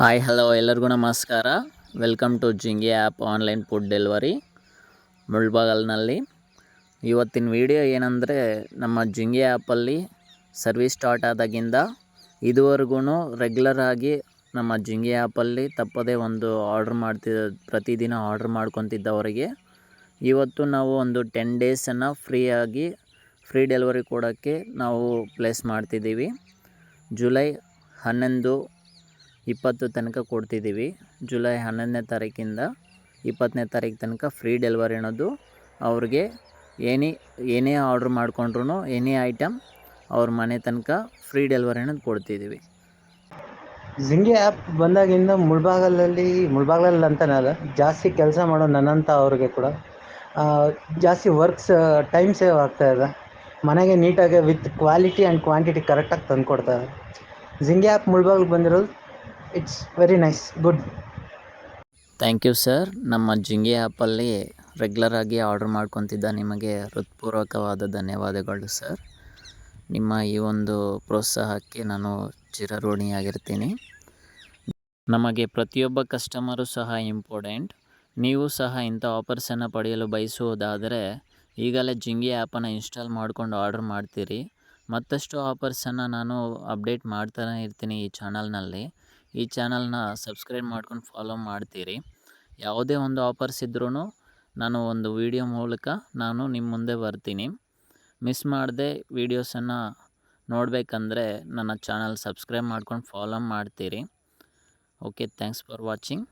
Hi hello ಎಲ್ಲರಿಗೂ ನಮಸ್ಕಾರ. Welcome to Jingi app online food delivery ಮುಳ್ಬಾಗಲ್ನಲ್ಲಿ. ಇವತ್ತಿನ ವಿಡಿಯೋ ಏನಂದರೆ, ನಮ್ಮ ಜಿಂಗಿ ಆ್ಯಪಲ್ಲಿ ಸರ್ವಿಸ್ ಸ್ಟಾರ್ಟ್ ಆದಾಗಿಂದ ಇದುವರೆಗೂ ರೆಗ್ಯುಲರ್ ಆಗಿ ನಮ್ಮ ಜಿಂಗಿ ಆ್ಯಪಲ್ಲಿ ತಪ್ಪದೇ ಒಂದು ಆರ್ಡ್ರ್ ಮಾಡ್ತಿದ್ದ, ಪ್ರತಿದಿನ ಆರ್ಡ್ರ್ ಮಾಡ್ಕೊತಿದ್ದವರಿಗೆ ಇವತ್ತು ನಾವು ಒಂದು ಟೆನ್ ಡೇಸನ್ನು ಫ್ರೀಯಾಗಿ ಫ್ರೀ ಡೆಲಿವರಿ ಕೊಡೋಕ್ಕೆ ನಾವು ಪ್ಲೇಸ್ ಮಾಡ್ತಿದ್ದೀವಿ. ಜುಲೈ ಹನ್ನೊಂದು ಇಪ್ಪತ್ತು ತನಕ ಕೊಡ್ತಿದ್ದೀವಿ. ಜುಲೈ ಹನ್ನೊಂದನೇ ತಾರೀಕಿಂದ ಇಪ್ಪತ್ತನೇ ತಾರೀಕು ತನಕ ಫ್ರೀ ಡೆಲಿವರಿ ಅನ್ನೋದು. ಅವ್ರಿಗೆ ಏನೇ ಏನೇ ಆರ್ಡ್ರ್ ಮಾಡಿಕೊಂಡ್ರು ಎನಿ ಐಟಮ್ ಅವ್ರ ಮನೆ ತನಕ ಫ್ರೀ ಡೆಲಿವರಿ ಅನ್ನೋದು ಕೊಡ್ತಿದ್ದೀವಿ. ಜಿಂಗೆ ಆ್ಯಪ್ ಬಂದಾಗಿಂದ ಮುಳ್ಬಾಗಲಲ್ಲಿ ಮುಳ್ಬಾಗಲಲ್ಲಿ ಅಂತನಲ್ಲ ಜಾಸ್ತಿ ಕೆಲಸ ಮಾಡೋ ನನ್ನಂಥ ಅವ್ರಿಗೆ ಕೂಡ ಜಾಸ್ತಿ ವರ್ಕ್ಸ್, ಟೈಮ್ ಸೇವ್ ಆಗ್ತಾ ಇದೆ. ಮನೆಗೆ ನೀಟಾಗಿ ವಿತ್ ಕ್ವಾಲಿಟಿ ಆ್ಯಂಡ್ ಕ್ವಾಂಟಿಟಿ ಕರೆಕ್ಟಾಗಿ ತಂದು ಇದೆ. ಜಿಂಗೆ ಆ್ಯಪ್ ಮುಳ್ಬಾಗಿಲು ಬಂದಿರೋದು it's very nice good thank you sir ನಮ್ಮ ಜಿಂಗಿ ಆ್ಯಪಲ್ಲಿ ರೆಗ್ಯುಲರ್ ಆಗಿ ಆರ್ಡ್ರ್ ಮಾಡ್ಕೊತಿದ್ದ ನಿಮಗೆ ಹೃತ್ಪೂರ್ವಕವಾದ ಧನ್ಯವಾದಗಳು ಸರ್ ನಿಮ್ಮ ಈ ಒಂದು ಪ್ರೋತ್ಸಾಹಕ್ಕೆ ನಾನು ಚಿರಋಣಿಯಾಗಿರ್ತೀನಿ ನಮಗೆ ಪ್ರತಿಯೊಬ್ಬ ಕಸ್ಟಮರು ಸಹ ಇಂಪಾರ್ಟೆಂಟ್ ನೀವು ಸಹ ಇಂಥ ಆಫರ್ಸನ್ನು ಪಡೆಯಲು ಬಯಸುವುದಾದರೆ ಈಗಲೇ ಜಿಂಗಿ ಆ್ಯಪನ್ನು ಇನ್ಸ್ಟಾಲ್ ಮಾಡ್ಕೊಂಡು ಆರ್ಡರ್ ಮಾಡ್ತೀರಿ. ಮತ್ತಷ್ಟು ಆಫರ್ಸನ್ನು ನಾನು ಅಪ್ಡೇಟ್ ಮಾಡ್ತಾನೆ ಇರ್ತೀನಿ ಈ ಚಾನಲ್ನಲ್ಲಿ ಈ ಚಾನಲ್ನ ಸಬ್ಸ್ಕ್ರೈಬ್ ಮಾಡ್ಕೊಂಡು ಫಾಲೋ ಮಾಡ್ತೀರಿ. ಯಾವುದೇ ಒಂದು ಆಫರ್ಸ್ ಇದ್ರೂ ನಾನು ಒಂದು ವಿಡಿಯೋ ಮೂಲಕ ನಾನು ನಿಮ್ಮ ಮುಂದೆ ಬರ್ತೀನಿ. ಮಿಸ್ ಮಾಡದೆ ವೀಡಿಯೋಸನ್ನು ನೋಡಬೇಕಂದ್ರೆ ನನ್ನ ಚಾನಲ್ ಸಬ್ಸ್ಕ್ರೈಬ್ ಮಾಡ್ಕೊಂಡು ಫಾಲೋ ಮಾಡ್ತೀರಿ. Okay, thanks for watching.